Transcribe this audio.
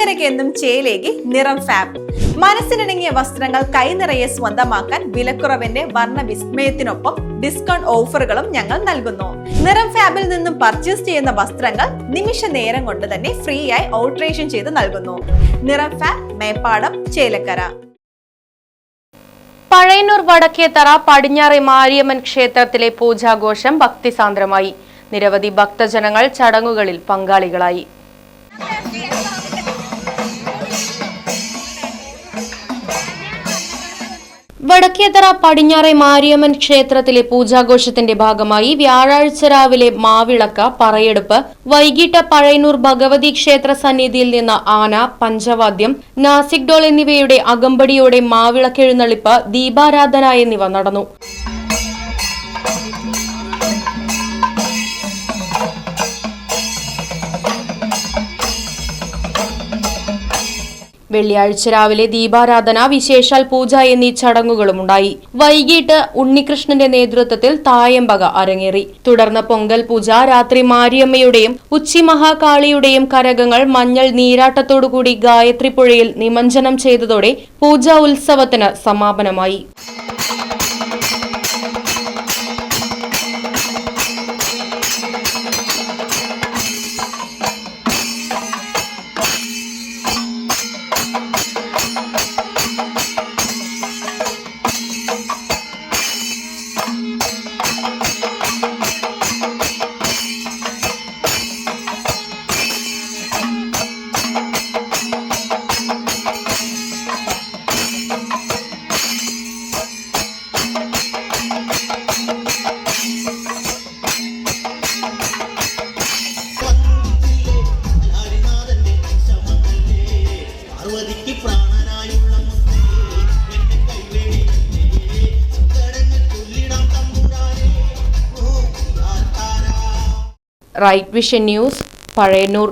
ചേലക്കരയ്ക്ക് ചേലേക്ക് ചേലേകി നിറം ഫാബ് മനസ്സിനിണങ്ങിയ വസ്ത്രങ്ങൾ കൈനിറയെ സ്വന്തമാക്കാൻ വിലക്കുറവിന്റെ വർണ വിസ്മയത്തിനൊപ്പം ഡിസ്കൗണ്ട് ഓഫറുകളും ഞങ്ങൾ നൽകുന്നു. നിറം ഫാബിൽ നിന്നും പർച്ചേസ് ചെയ്യുന്ന വസ്ത്രങ്ങൾ നിമിഷ നേരം കൊണ്ട് തന്നെ ഫ്രീ ആയി ഓൾട്രേഷൻ ചെയ്ത് നൽകുന്നു. നിറം ഫാബ് മേപ്പാടം ചേലക്കര. പഴയന്നൂർ വടക്കേത്തറ പടിഞ്ഞാറെ മാരിയമ്മൻ ക്ഷേത്രത്തിലെ പൂജാഘോഷം ഭക്തിസാന്ദ്രമായി. നിരവധി ഭക്തജനങ്ങൾ ചടങ്ങുകളിൽ പങ്കാളികളായി. വടക്കേത്തറ പടിഞ്ഞാറെ മാരിയമ്മൻ ക്ഷേത്രത്തിലെ പൂജാഘോഷത്തിന്റെ ഭാഗമായി വ്യാഴാഴ്ച രാവിലെ മാവിളക്ക പറയെടുപ്പ് വൈകിട്ട് പഴയന്നൂർ ഭഗവതി ക്ഷേത്ര സന്നിധിയിൽ നിന്ന് ആന പഞ്ചവാദ്യം നാസിക് ഡോൾ എന്നിവയുടെ അകമ്പടിയോടെ മാവിളക്കെഴുന്നള്ളിപ്പ് ദീപാരാധന എന്നിവ നടന്നു. വെള്ളിയാഴ്ച രാവിലെ ദീപാരാധന വിശേഷാൽ പൂജ എന്നീ ചടങ്ങുകളും ഉണ്ടായി. വൈകിട്ട് ഉണ്ണികൃഷ്ണന്റെ നേതൃത്വത്തിൽ തായമ്പക അരങ്ങേറി. തുടർന്ന് പൊങ്കൽ പൂജ രാത്രി മാരിയമ്മയുടെയും ഉച്ചി മഹാകാളിയുടെയും കരകങ്ങൾ മഞ്ഞൾ നീരാട്ടത്തോടുകൂടി ഗായത്രി പുഴയിൽ നിമഞ്ജനം ചെയ്തതോടെ പൂജാ ഉത്സവത്തിന് സമാപനമായി. Right vision news Pazhayannur